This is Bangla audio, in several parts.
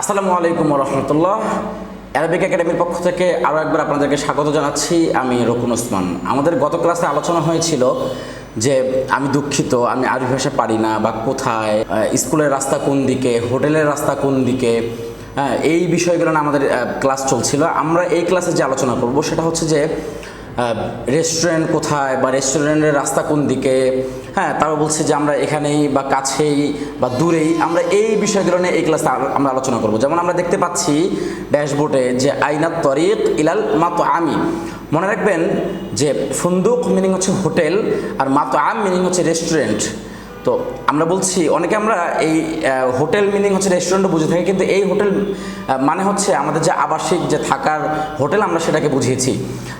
আসসালামু আলাইকুম রহমতুল্লাহ অ্যারাবিক একাডেমির পক্ষ থেকে আরও একবার আপনাদেরকে স্বাগত জানাচ্ছি। আমি রকুন ওসমান। আমাদের গত ক্লাসে আলোচনা হয়েছিল যে আমি দুঃখিত, আমি আরবি ভাষা পারি না, বা কোথায় স্কুলের রাস্তা কোন দিকে, হোটেলের রাস্তা কোন দিকে হ্যাঁ এই বিষয়গুলো না আমাদের ক্লাস চলছিল। আমরা এই ক্লাসে যে আলোচনা করব সেটা হচ্ছে যে রেস্টুরেন্ট কোথায় বা রেস্টুরেন্টের রাস্তা কোন দিকে? হ্যাঁ তারপর বলছে যে আমরা এখানেই বা কাছেই বা দূরেই আমরা এই বিষয়গুলো নিয়ে এই ক্লাসে আমরা আলোচনা করব। যেমন আমরা দেখতে পাচ্ছি ড্যাশবোর্ডে যে আইনাত তরিক ইলাল মাতো আমি মনে রাখবেন যে, ফুন্দুক মিনিং হচ্ছে হোটেল আর মাতো আম মিনিং হচ্ছে রেস্টুরেন্ট তো আমরা বলছি, অনেকে আমরা এই হোটেল মিনিং হচ্ছে রেস্টুরেন্টও বুঝে থাকি, কিন্তু এই হোটেল মানে হচ্ছে আমাদের যে আবাসিক, যে থাকার হোটেল আমরা সেটাকে বুঝিয়েছি।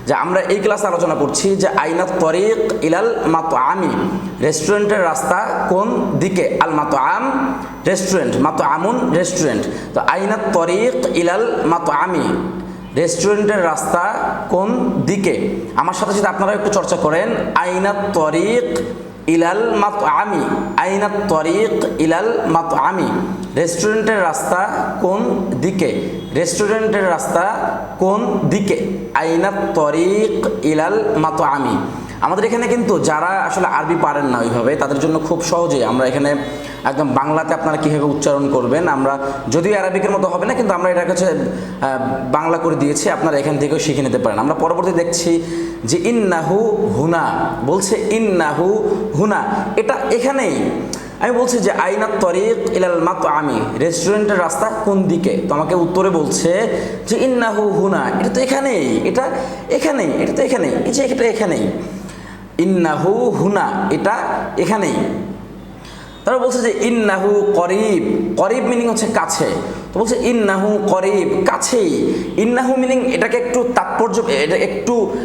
যে আমরা এই ক্লাসে আলোচনা করছি যে আইনাত তরিক ইলাল মাতো আমি রেস্টুরেন্টের রাস্তা কোন দিকে? আল মাতো আম রেস্টুরেন্ট মাতো আমুন রেস্টুরেন্ট তো আইনাত তরিক ইলাল মাতো আমি রেস্টুরেন্টের রাস্তা কোন দিকে? আমার সাথে সাথে আপনারা একটু চর্চা করেন, আইনাত তরিক ইলাল মাত আমি আইনাত তরিক ইলাল মাত আমি রেস্টুরেন্টের রাস্তা কোন দিকে? রেস্টুরেন্টের রাস্তা কোন দিকে? আইনাত তরিক ইলাল মাত আমি আমাদের এখানে কিন্তু যারা আসলে আরবি পারেন না ওইভাবে, তাদের জন্য খুব সহজে। আমরা এখানে একদম বাংলাতে আপনারা কীভাবে উচ্চারণ করবেন, আমরা যদিও অ্যারাবিকের মতো হবে না, কিন্তু আমরা এটা কাছে বাংলা করে দিয়েছি, আপনারা এখান থেকেও শিখে নিতে পারেন। আমরা পরবর্তী দেখছি যে ইন্নাহু হুনা, বলছে ইন্নাহু হুনা। এটা এখানেই। আমি বলছি যে আইনার তরিক ইলাল মাত আমি রেস্টুরেন্টের রাস্তা কোন দিকে? তো আমাকে উত্তরে বলছে যে ইন্নাহু হুনা। এটা তো এখানেই, এটা এখানেই, এটা তো এখানেই, এই যে এটা এখানেই। ইন্নাহু হুনা এটা এখানেই। তারপর বলছে যে ইন্নাহু করিব করিব মিনিং হচ্ছে কাছে। তো বলছে, ইন্নাহু করিব। কাছেই। ইন্নাহু মিনিং এটাকে একটু তাৎপর্য, এটা একটু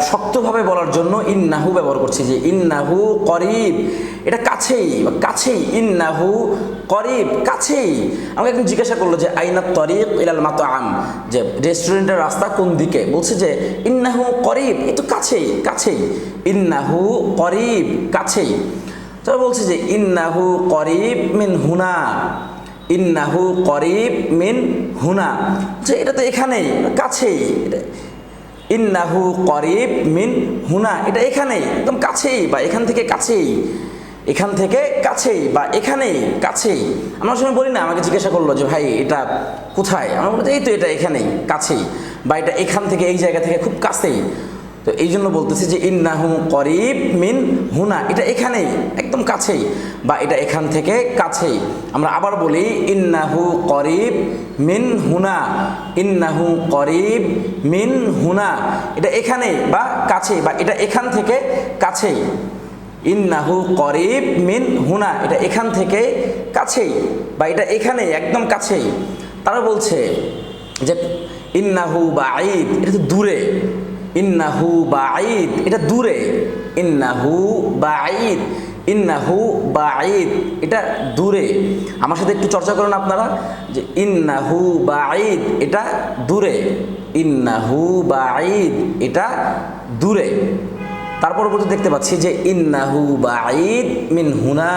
শক্তভাবে বলার জন্য ইন্নাহু ব্যবহার করছি যে, ইন্নাহু করিব। এটা কাছেই কাছেই। ইন্নাহু করিব। কাছেই। আমাকে একজন জিজ্ঞাসা করল যে আইনাত তরিক ইলাল মাতো আম যে, রেস্টুরেন্টের রাস্তা কোন দিকে? বলছে যে, ইন্নাহু করিব। এ তো কাছেই কাছেই। ইন্নাহু করিব। কাছেই। তারা বলছে যে, ইন্নাহু করিব মিন হুনা। ইন্নাহু করিব মিন হুনা। যে এটা তো এখানেই, কাছেই। ইন্নাহু করিব মিন হুনা। এটা এখানেই, একদম কাছেই বা এখান থেকে কাছেই। এখান থেকে কাছেই বা এখানেই, কাছেই। আমরা সময় বলি না, আমাকে জিজ্ঞাসা করল যে, ভাই, এটা কোথায়? আমরা বলি এই তো এটা এখানেই, কাছেই বা এটা এখান থেকে, এই জায়গা থেকে খুব কাছেই। তো এই জন্য বলতেছি যে ইন্নাহু করিব মিন হুনা, এটা এখানেই, একদম কাছেই, বা এটা এখান থেকে কাছেই। আমরা আবার বলি, ইন্নাহু করিব মিন হুনা, ইন্নাহু করিব মিন হুনা, এটা এখানেই বা কাছেই, বা এটা এখান থেকে কাছেই। ইন্নাহু করিব মিন হুনা, এটা এখান থেকে কাছেই, বা এটা এখানেই, একদম কাছেই। তারা বলছে যে ইন্নাহু বা আইদ এটা তো দূরে ইন্নাহু বাঈদ। এটা দূরে। ইন্নাহু বাঈদ। ইন্নাহু বাঈদ। এটা দূরে। আমার সাথে একটু চর্চা করুন আপনারা। যে ইন্নাহু বাঈদ, এটা দূরে। ইন্নাহু বাঈদ, এটা দূরে। তারপর পর্যন্ত দেখতে পাচ্ছি যে ইন্নাহু বাঈদ মিন হুনা।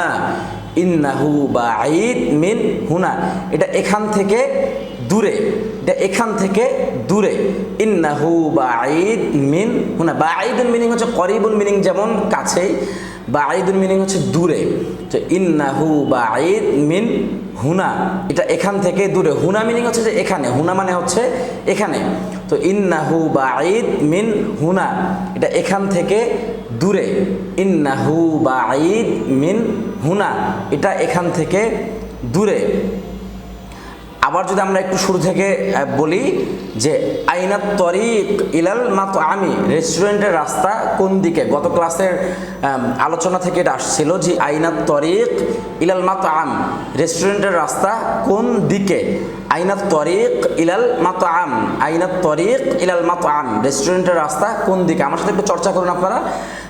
ইন্নাহু বাঈদ মিন হুনা। এটা এখান থেকে দূরে এটা এখান থেকে দূরে। ইন্নাহু বাঈদ মিন, হুনা বাঈদুল মিনিং হচ্ছে করিবুল মিনিং যেমন কাছেই বাঈদুল মিনিং হচ্ছে দূরে। তো ইন্নাহু বাঈদ মিন, হুনা, এটা এখান থেকে দূরে। হুনা মিনিং হচ্ছে যে এখানে, হুনা মানে হচ্ছে এখানে। তো ইন্নাহু বাঈদ মিন, হুনা, এটা এখান থেকে দূরে। ইন্নাহু বাঈদ মিন, হুনা, এটা এখান থেকে দূরে। আবার যদি আমরা একটু শুরু থেকে বলি যে আইনাত তরিক ইলাল মাতো আমি রেস্টুরেন্টের রাস্তা কোন দিকে? গত ক্লাসের আলোচনা থেকে এটা আসছিল যে আইনাত তরিক ইলাল মাতো আম রেস্টুরেন্টের রাস্তা কোন দিকে? আইনাত তরিক ইলাল মাতো আম আইনাত তরিক ইলাল মাতো আম রেস্টুরেন্টের রাস্তা কোন দিকে? আমার সাথে একটু চর্চা করুন আপনারা।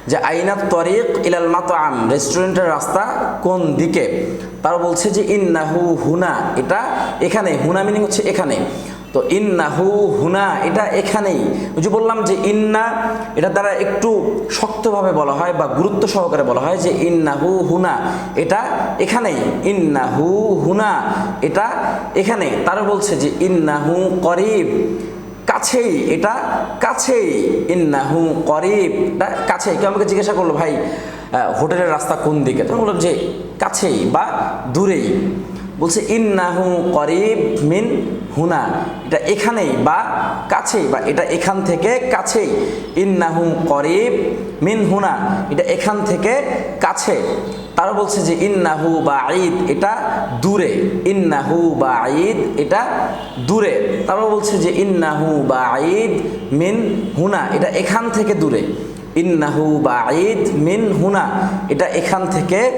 যে আইনাত তরিক ইলাল মাতো আম রেস্টুরেন্টের রাস্তা কোন দিকে? তারা বলছে যে ইন্নাহু হুনা, এটা এখানে হুনা মিনিং হচ্ছে এখানে। তো ইন্নাহু হুনা, এটা এখানেই। যে বললাম যে ইন্না, এটা দ্বারা একটু শক্তভাবে বলা হয় বা গুরুত্ব সহকারে বলা হয় যে ইন্নাহু হুনা, এটা এখানেই। ইন্নাহু হুনা, এটা এখানে। তারা বলছে যে ইন্নাহু করিব। কাছেই, এটা কাছেই। ইন্নাহু করিব। কাছেই। কেউ আমাকে জিজ্ঞাসা করল, ভাই হোটেলের রাস্তা কোন দিকে? তখন বললাম, যে কাছেই বা দূরেই। বলছে, ইন্নাহু করিব মিন হুনা। এটা এখানেই বা কাছেই বা এটা এখান থেকে কাছেই। ইন্নাহু করিব মিন হুনা। এটা এখান থেকে কাছে। তারা বলছে যে ইন্নাহু বা ঈদ এটা দূরে। ইন্নাহু বা ঈদ এটা দূরে। তারপর বলছে যে ইন্নাহু বা ঈদ মিন হুনা, এটা এখান থেকে দূরে। ইন্নাহু বা ঈদ মিন হুনা, এটা এখান থেকে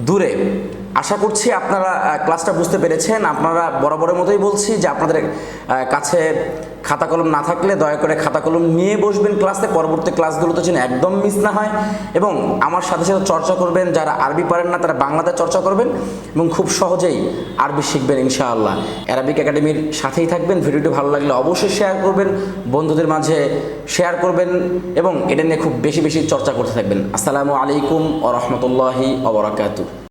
দূরে। আশা করছি আপনারা ক্লাসটা বুঝতে পেরেছেন। আপনারা বরাবরের মতোই বলছি যে আপনাদের কাছে খাতা কলম না থাকলে দয়া করে খাতা কলম নিয়ে বসবেন ক্লাসে পরবর্তী ক্লাসগুলোতে যেন একদম মিস না হয়। এবং আমার সাথে সাথে চর্চা করবেন, যারা আরবি পারেন না, তারা বাংলাতে চর্চা করবেন এবং খুব সহজেই আরবি শিখবেন, ইনশাআল্লাহ। অ্যারাবিক একাডেমির সাথেই থাকবেন। ভিডিওটি ভালো লাগলে অবশ্যই শেয়ার করবেন, বন্ধুদের মাঝে শেয়ার করবেন এবং এটা নিয়ে খুব বেশি বেশি চর্চা করতে থাকবেন। আসসালামু আলাইকুম ও রহমতুল্লাহি অবরাকাতু